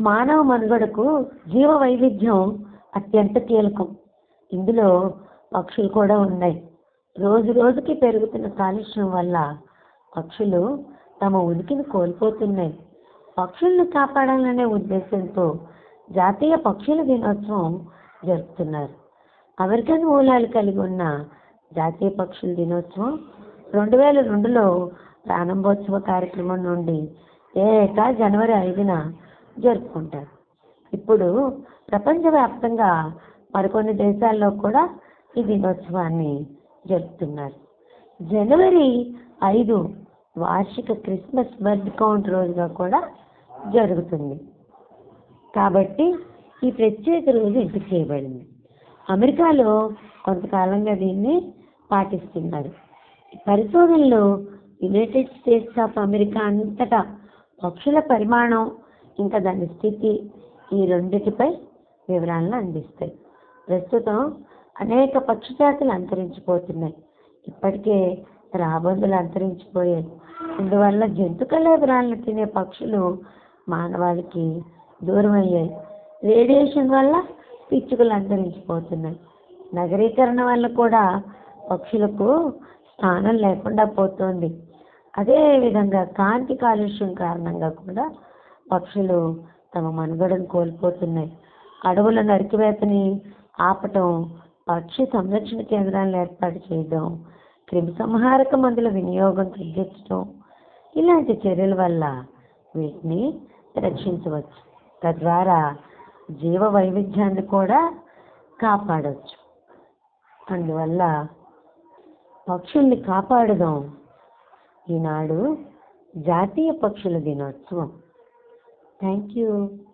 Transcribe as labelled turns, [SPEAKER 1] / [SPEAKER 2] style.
[SPEAKER 1] మానవ మనుగడకు జీవ వైవిధ్యం అత్యంత కీలకం. ఇందులో పక్షులు కూడా ఉన్నాయి. రోజు రోజుకి పెరుగుతున్న కాలుష్యం వల్ల పక్షులు తమ ఉనికిని కోల్పోతున్నాయి. పక్షులను కాపాడాలనే ఉద్దేశంతో జాతీయ పక్షుల దినోత్సవం జరుపుతున్నారు. అమెరికన్ మూలాలు కలిగి ఉన్న జాతీయ పక్షుల దినోత్సవం రెండు వేల రెండులో ప్రారంభోత్సవ కార్యక్రమం నుండి ఏటా జనవరి ఐదున జరుపుకుంటారు. ఇప్పుడు ప్రపంచవ్యాప్తంగా మరికొన్ని దేశాల్లో కూడా ఈ దినోత్సవాన్ని జరుపుతున్నారు. జనవరి ఐదు వార్షిక క్రిస్మస్ బర్త్ కౌంట్ రోజుగా కూడా జరుగుతుంది. కాబట్టి ఈ ప్రత్యేక రోజు ఎంపిక చేయబడింది? అమెరికాలో కొంతకాలంగా దీన్ని పాటిస్తున్నారు. పరిశోధనలు యునైటెడ్ స్టేట్స్ ఆఫ్ అమెరికా అంతటా పక్షుల పరిమాణం ఇంకా దాని స్థితి ఈ రెండిటిపై వివరాలను అందిస్తాయి. ప్రస్తుతం అనేక పక్షి జాతులు అంతరించిపోతున్నాయి. ఇప్పటికే రాబందులు అంతరించిపోయాయి. అందువల్ల జంతు కళేబరాలను తినే పక్షులు మానవాళికి దూరం అయ్యాయి రేడియేషన్ వల్ల పిచ్చుకలు అంతరించిపోతున్నాయి. నగరీకరణ వల్ల కూడా పక్షులకు స్థానం లేకుండా పోతోంది. అదే విధంగా కాంతి కాలుష్యం కారణంగా కూడా పక్షులు తమ మనుగడను కోల్పోతున్నాయి. అడవుల నరికివేతని ఆపటం పక్షి సంరక్షణ కేంద్రాలను ఏర్పాటు చేయడం క్రిమిసంహారక మందుల వినియోగం తగ్గించడం ఇలాంటి చర్యల వల్ల వీటిని రక్షించవచ్చు. తద్వారా జీవ వైవిధ్యాన్ని కూడా కాపాడవచ్చు అందువల్ల పక్షుల్ని కాపాడదాం. ఈనాడు జాతీయ పక్షుల దినోత్సవం. Thank you.